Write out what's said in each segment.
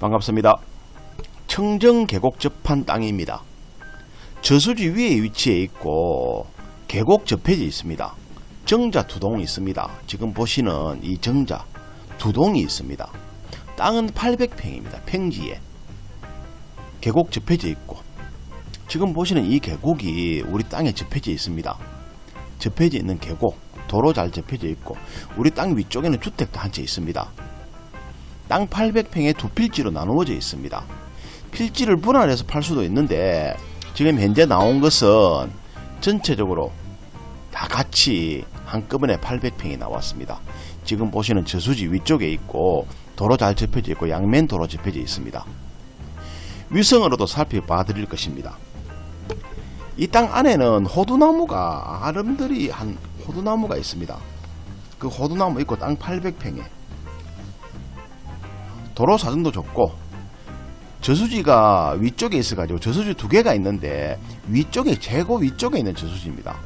반갑습니다. 청정 계곡 접한 땅입니다. 저수지 위에 위치해 있고 계곡 접해져 있습니다. 정자 두 동이 있습니다. 지금 보시는 이 정자 두 동이 있습니다. 땅은 800평입니다. 평지에 계곡 접해져 있고 지금 보시는 이 계곡이 우리 땅에 접해져 있습니다. 접해져 있는 계곡 도로 잘 접해져 있고 우리 땅 위쪽에는 주택도 한 채 있습니다. 땅 800평에 두 필지로 나누어져 있습니다. 필지를 분할해서 팔 수도 있는데 지금 현재 나온 것은 전체적으로 다 같이 한꺼번에 800평이 나왔습니다. 지금 보시는 저수지 위쪽에 있고 도로 잘 접혀져 있고 양면 도로 접혀져 있습니다. 위성으로도 살펴봐 드릴 것입니다. 이 땅 안에는 호두나무가 아름드리 한 호두나무가 있습니다. 그 호두나무 있고 땅 800평에 도로 사정도 좋고 저수지가 위쪽에 있어가지고 저수지 두 개가 있는데 위쪽에 최고 위쪽에 있는 저수지입니다.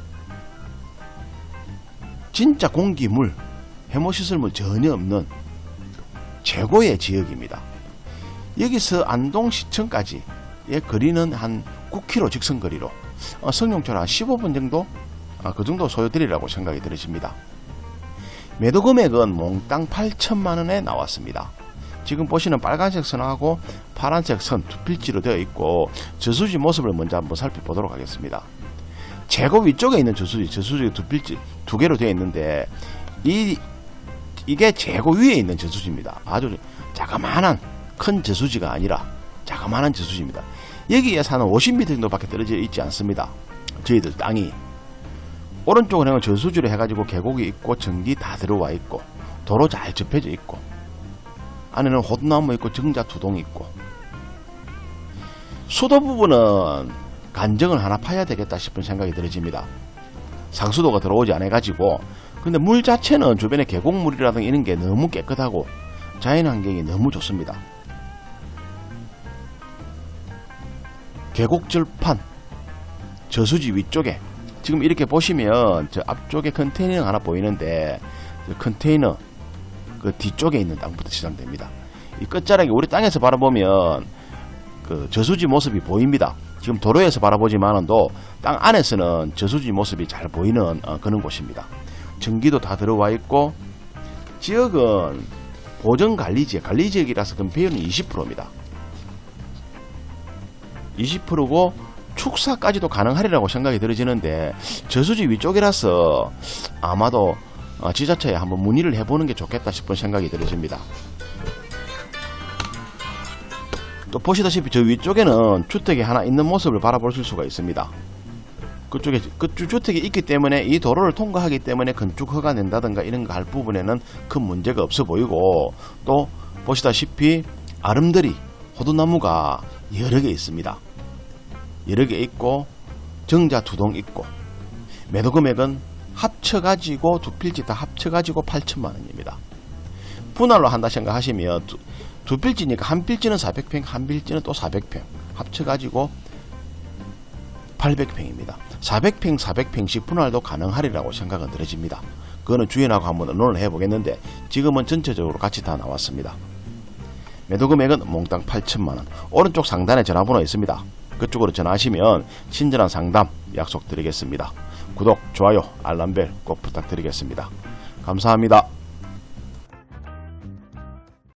진짜 공기, 물, 해모시설물 전혀 없는 최고의 지역입니다. 여기서 안동시청까지의 거리는 한 9km 직선 거리로 어, 성용차로 한 15분 정도 아, 그 정도 소요되리라고 생각이 들으십니다. 매도 금액은 몽땅 8천만 원에 나왔습니다. 지금 보시는 빨간색 선하고 파란색 선 두 필지로 되어 있고 저수지 모습을 먼저 한번 살펴보도록 하겠습니다. 최고 위쪽에 있는 저수지, 저수지 두 필지 두 개로 되어 있는데 이 이게 최고 위에 있는 저수지입니다. 아주 자그마한 큰 저수지가 아니라 자그마한 저수지입니다. 여기에서 한 50m 정도밖에 떨어져 있지 않습니다. 저희들 땅이 오른쪽은 저수지로 해가지고 계곡이 있고 전기 다 들어와 있고 도로 잘 접혀져 있고 안에는 호두나무 있고 정자 두동 있고 수도 부분은 간정을 하나 파야 되겠다 싶은 생각이 들어집니다. 상수도가 들어오지 않아가지고 근데 물 자체는 주변에 계곡물이라든가 이런 게 너무 깨끗하고 자연 환경이 너무 좋습니다. 계곡절판 저수지 위쪽에 지금 이렇게 보시면 저 앞쪽에 컨테이너 하나 보이는데 그 컨테이너 그 뒤쪽에 있는 땅부터 시작됩니다. 이 끝자락이 우리 땅에서 바라보면 그 저수지 모습이 보입니다. 지금 도로에서 바라보지만은도 땅 안에서는 저수지 모습이 잘 보이는 어, 그런 곳입니다. 전기도 다 들어와 있고 지역은 보전 관리 지역, 관리 지역이라서 그 배율은 20%입니다. 20%고 축사까지도 가능하리라고 생각이 들어지는데 저수지 위쪽이라서 아마도 어, 지자체에 한번 문의를 해보는 게 좋겠다 싶은 생각이 들어집니다. 또 보시다시피 저 위쪽에는 주택이 하나 있는 모습을 바라볼 수가 있습니다. 그쪽에 그 주- 주택이 있기 때문에 이 도로를 통과하기 때문에 건축 허가 낸다든가 이런 거 할 부분에는 큰 문제가 없어 보이고 또 보시다시피 아름드리 호두나무가 여러 개 있습니다. 여러 개 있고 정자 두 동 있고 매도 금액은 합쳐가지고 두 필지 다 합쳐가지고 8천만 원입니다. 분할로 한다 생각하시면 두, 두 필지니까 한 필지는 400평, 한 필지는 또 400평 합쳐가지고 800평입니다. 400평, 400평씩 분할도 가능하리라고 생각은 들어집니다. 그거는 주인하고 한번 의논을 해보겠는데 지금은 전체적으로 같이 다 나왔습니다. 매도 금액은 몽땅 8천만 원. 오른쪽 상단에 전화번호 있습니다. 그쪽으로 전화하시면 친절한 상담 약속드리겠습니다. 구독, 좋아요, 알람벨 꼭 부탁드리겠습니다. 감사합니다.